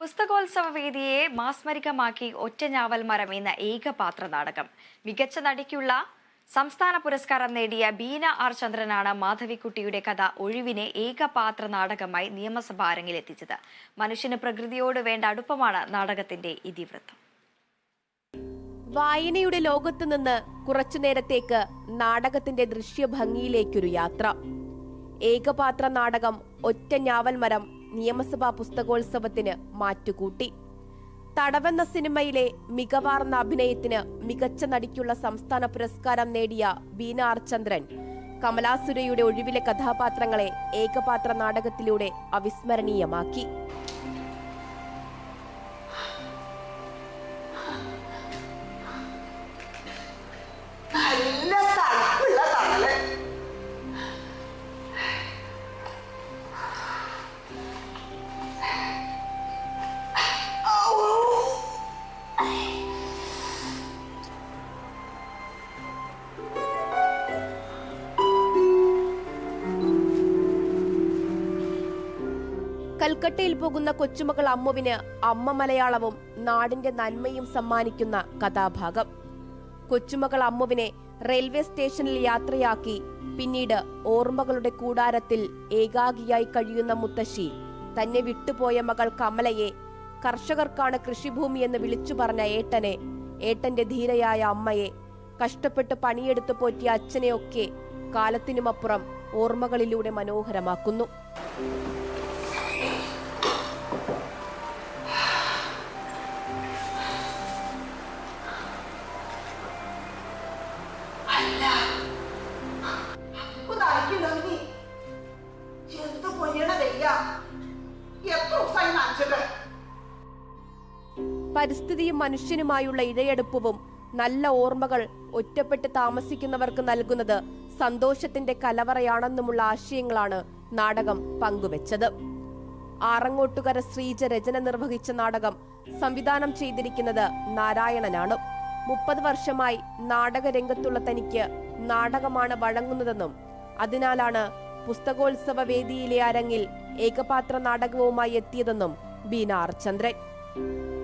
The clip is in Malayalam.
പുസ്തകോത്സവ വേദിയെ മാസ്മരികമാക്കി ഒറ്റഞ്ഞാവൽ മരം എന്ന ഏകപാത്ര നാടകം മികച്ച നടിക്കുള്ള സംസ്ഥാന പുരസ്കാരം നേടിയ ബീന ആർ ചന്ദ്രനാണ് മാധവിക്കുട്ടിയുടെ കഥ ഒഴിവിനെ ഏകപാത്ര നാടകമായി നിയമസഭ അരങ്ങിലെത്തിച്ചത്. മനുഷ്യന് പ്രകൃതിയോട് വേണ്ട അടുപ്പമാണ് നാടകത്തിന്റെ ഇതിവൃത്തം. വായനയുടെ ലോകത്ത് നിന്ന് കുറച്ചു നേരത്തേക്ക് നാടകത്തിന്റെ ദൃശ്യഭംഗിയിലേക്കൊരു യാത്ര. ഏകപാത്ര നാടകം ഒറ്റ ഞാവൽ മരം നിയമസഭാ പുസ്തകോത്സവത്തിന് മാറ്റുകൂട്ടി. തടവെന്ന സിനിമയിലെ മികവാർന്ന അഭിനയത്തിന് മികച്ച നടിക്കുള്ള സംസ്ഥാന പുരസ്കാരം നേടിയ ബീന ആർചന്ദ്രൻ കമലാസുരയുടെ ഒഴിവിലെ കഥാപാത്രങ്ങളെ ഏകപാത്ര നാടകത്തിലൂടെ അവിസ്മരണീയമാക്കി. കൽക്കട്ടയിൽ പോകുന്ന കൊച്ചുമകൾ അമ്മുവിന് അമ്മ മലയാളവും നാടിന്റെ നന്മയും സമ്മാനിക്കുന്ന കഥാഭാഗം. കൊച്ചുമകൾ അമ്മുവിനെ റെയിൽവേ സ്റ്റേഷനിൽ യാത്രയാക്കി പിന്നീട് ഓർമ്മകളുടെ കൂടാരത്തിൽ ഏകാഗിയായി കഴിയുന്ന മുത്തശ്ശി തന്നെ വിട്ടുപോയ മകൾ കമലയെ കർഷകർക്കാണ് കൃഷിഭൂമി എന്ന് വിളിച്ചു പറഞ്ഞ ഏട്ടനെ ഏട്ടന്റെ ധീരയായ അമ്മയെ കഷ്ടപ്പെട്ട് പണിയെടുത്തു പോറ്റിയ അച്ഛനെയൊക്കെ കാലത്തിനുമപ്പുറം ഓർമ്മകളിലൂടെ മനോഹരമാക്കുന്നു. പരിസ്ഥിതിയും മനുഷ്യനുമായുള്ള ഇഴയെടുപ്പവും നല്ല ഓർമ്മകൾ ഒറ്റപ്പെട്ട് താമസിക്കുന്നവർക്ക് നൽകുന്നത് സന്തോഷത്തിന്റെ കലവറയാണെന്നുമുള്ള ആശയങ്ങളാണ് നാടകം പങ്കുവച്ചത്. ആറങ്ങോട്ടുകര ശ്രീജ രചന നിർവഹിച്ച നാടകം സംവിധാനം ചെയ്തിരിക്കുന്നത് നാരായണനാണ്. മുപ്പത് വർഷമായി നാടകരംഗത്തുള്ള തനിക്ക് നാടകമാണ് വഴങ്ങുന്നതെന്നും അതിനാലാണ് പുസ്തകോത്സവ വേദിയിലെ അരങ്ങിൽ ഏകപാത്ര നാടകവുമായി എത്തിയതെന്നും Beena R Chandran